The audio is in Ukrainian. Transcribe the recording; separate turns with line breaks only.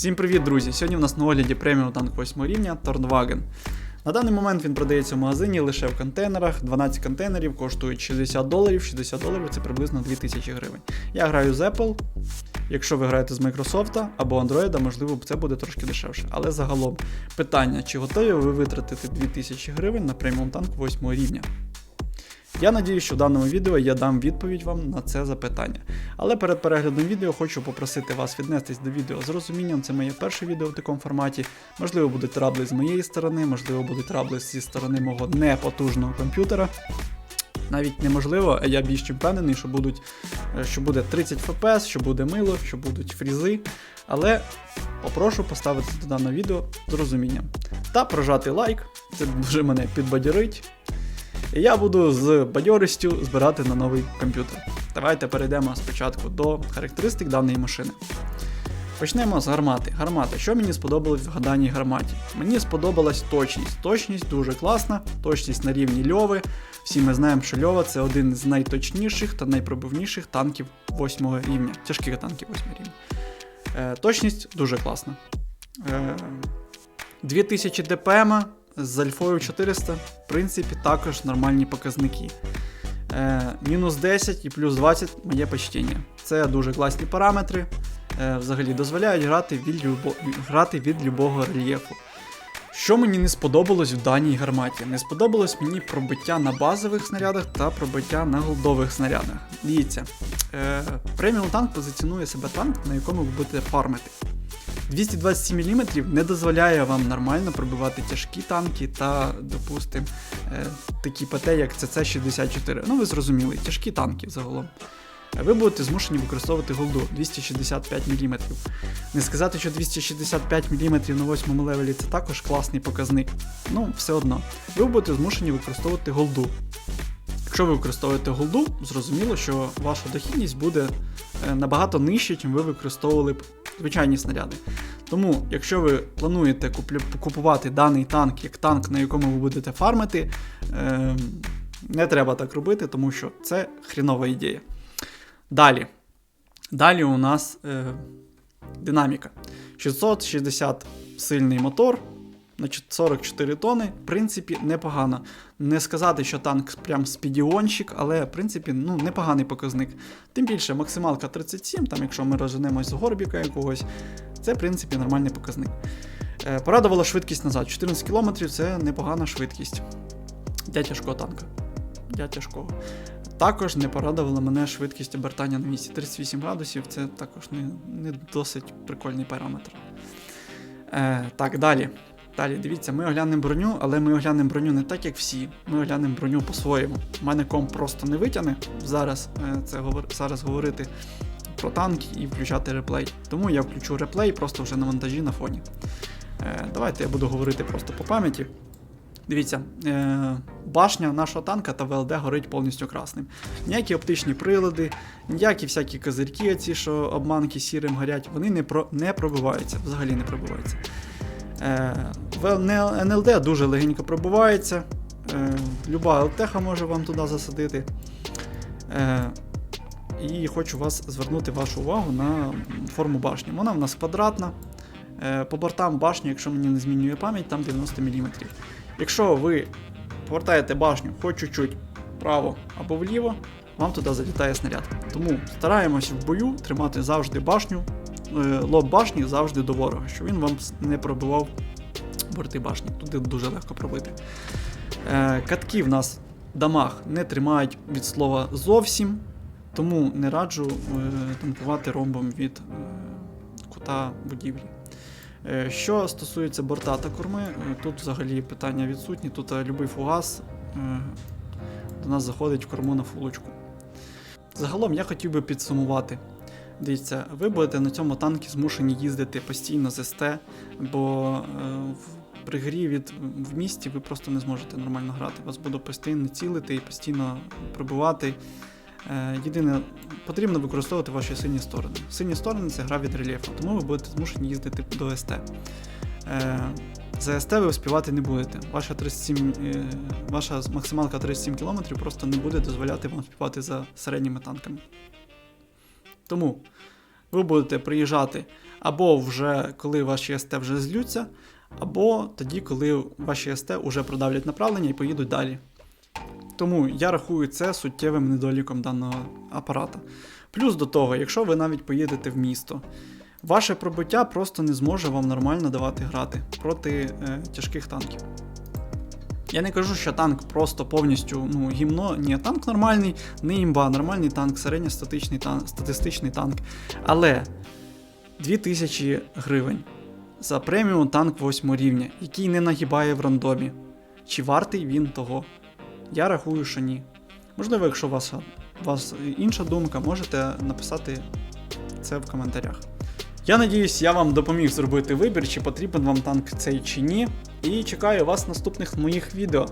Всім привіт, друзі! Сьогодні у нас на огляді преміум танк 8 рівня Торнваген. На даний момент він продається в магазині лише в контейнерах. 12 контейнерів коштують 60 доларів. 60 доларів це приблизно 2000 гривень. Я граю з Apple. Якщо ви граєте з Microsoft або Android, можливо, це буде трошки дешевше. Але загалом питання, чи готові ви витратити 2000 гривень на преміум танк 8 рівня? Я надію, що в даному відео я дам відповідь вам на це запитання. Але перед переглядом відео хочу попросити вас віднестись до відео з розумінням. Це моє перше відео в такому форматі. Можливо, будуть трабли з моєї сторони, можливо, будуть трабли зі сторони мого непотужного комп'ютера. Навіть неможливо, я більш чим впевнений, що, будуть, е, що буде 30 FPS, що буде мило, що будуть фрізи. Але попрошу поставити до даного відео з розумінням. Та прожати лайк, це дуже мене підбадьорить. І я буду з бадьористю збирати на новий комп'ютер. Давайте перейдемо спочатку до характеристик даної машини. Почнемо з гармати. Гармата. Що мені сподобалось в гаданій гарматі? Мені сподобалась точність. Точність дуже класна, точність на рівні льови. Всі ми знаємо, що льова це один з найточніших та найпробивніших танків 8 рівня, тяжких танків 8 рівня. Е, точність дуже класна. Е, 2000 дпм з альфою 400, в принципі, також нормальні показники. Е, мінус 10 і плюс 20 моє почтіння. Це дуже класні параметри. Е, взагалі дозволяють грати від, любо, грати від любого рельєфу. Що мені не сподобалось в даній гарматі? Не сподобалось мені пробиття на базових снарядах та пробиття на голдових снарядах. Дивіться, е, преміум танк позиціонує себе танк, на якому ви будете фармити. 227 мм не дозволяє вам нормально пробивати тяжкі танки та, допустим, е, такі ПТ, як ЦЦ-64. Ну, ви зрозуміли, тяжкі танки загалом. Ви будете змушені використовувати голду 265 мм. Не сказати, що 265 мм на 8 левелі це також класний показник. Ну, все одно. Ви будете змушені використовувати голду. Якщо ви використовуєте голду, зрозуміло, що ваша дохідність буде е, набагато нижче, ніж ви використовували б звичайні снаряди. Тому, якщо ви плануєте купувати даний танк як танк, на якому ви будете фармити, е, не треба так робити, тому що це хрінова ідея. Далі. Далі у нас е, динаміка. 660 сильний мотор на 44 тони, в принципі, непогано. Не сказати, що танк прям спідіонщик, але в принципі ну, непоганий показник. Тим більше максималка 37, там, якщо ми розженемось з горбіка якогось, це в принципі нормальний показник. Е, порадувала швидкість назад. 14 км це непогана швидкість для тяжкого танка. Для тяжкого. Також не порадувала мене швидкість обертання на місці. 38 градусів це також не, не досить прикольний параметр. Е, так, далі. Далі, дивіться, ми оглянемо броню, але ми оглянемо броню не так, як всі. Ми оглянемо броню по-своєму. У мене комп просто не витягне зараз е, це зараз говорити про танки і включати реплей. Тому я включу реплей просто вже на монтажі на фоні. Е, давайте я буду говорити просто по пам'яті. Дивіться, е, башня нашого танка та ВЛД горить повністю красним. Ніякі оптичні прилади, ніякі всякі козирки, ці, що обманки сірим горять, вони не, про, не пробиваються, взагалі не пробиваються. Е, НЛД дуже легенько пробивається. Люба ЛТХ може вам туди засадити. І хочу вас звернути вашу увагу на форму башні. Вона в нас квадратна. Е, по бортам башні, якщо мені не змінює пам'ять, там 90 мм. Якщо ви повертаєте башню хоч чуть-чуть вправо або вліво, вам туди залітає снаряд. Тому стараємось в бою тримати завжди башню, е, лоб башні завжди до ворога, щоб він вам не пробивав борти башні. Туди дуже легко пробити. Е, Катки в нас дамаг не тримають від слова зовсім, тому не раджу е, танкувати ромбом від е, кута будівлі. Е, Що стосується борта та корми, тут взагалі питання відсутні. Тут любий фугас до нас заходить в корму на фулочку. Загалом я хотів би підсумувати. Дивіться, ви будете на цьому танкі змушені їздити постійно з СТ, бо при грі від, в місті ви просто не зможете нормально грати. Вас буде постійно цілити і постійно пробивати. Е, єдине, потрібно використовувати ваші сильні сторони. Сильні сторони це гра від рельєфу, тому ви будете змушені їздити до СТ. Е, за СТ ви успівати не будете. Ваша, 37, е, ваша максималка 37 км просто не буде дозволяти вам співати за середніми танками. Тому ви будете приїжджати або вже коли ваші СТ вже злються, або тоді, коли ваші СТ вже продавлять направлення і поїдуть далі. Тому я рахую це суттєвим недоліком даного апарата. Плюс до того, якщо ви навіть поїдете в місто, ваше пробиття просто не зможе вам нормально давати грати проти е, тяжких танків. Я не кажу, що танк просто повністю ну, гімно. Ні, танк нормальний, не імба, нормальний танк, середньостатичний танк, статистичний танк. Але 2000 гривень за преміум танк 8 рівня, який не нагибає в рандомі. Чи вартий він того? Я рахую, що ні. Можливо, якщо у вас, у вас інша думка, можете написати це в коментарях. Я надіюсь, я вам допоміг зробити вибір, чи потрібен вам танк цей чи ні. І чекаю вас в наступних моїх відео.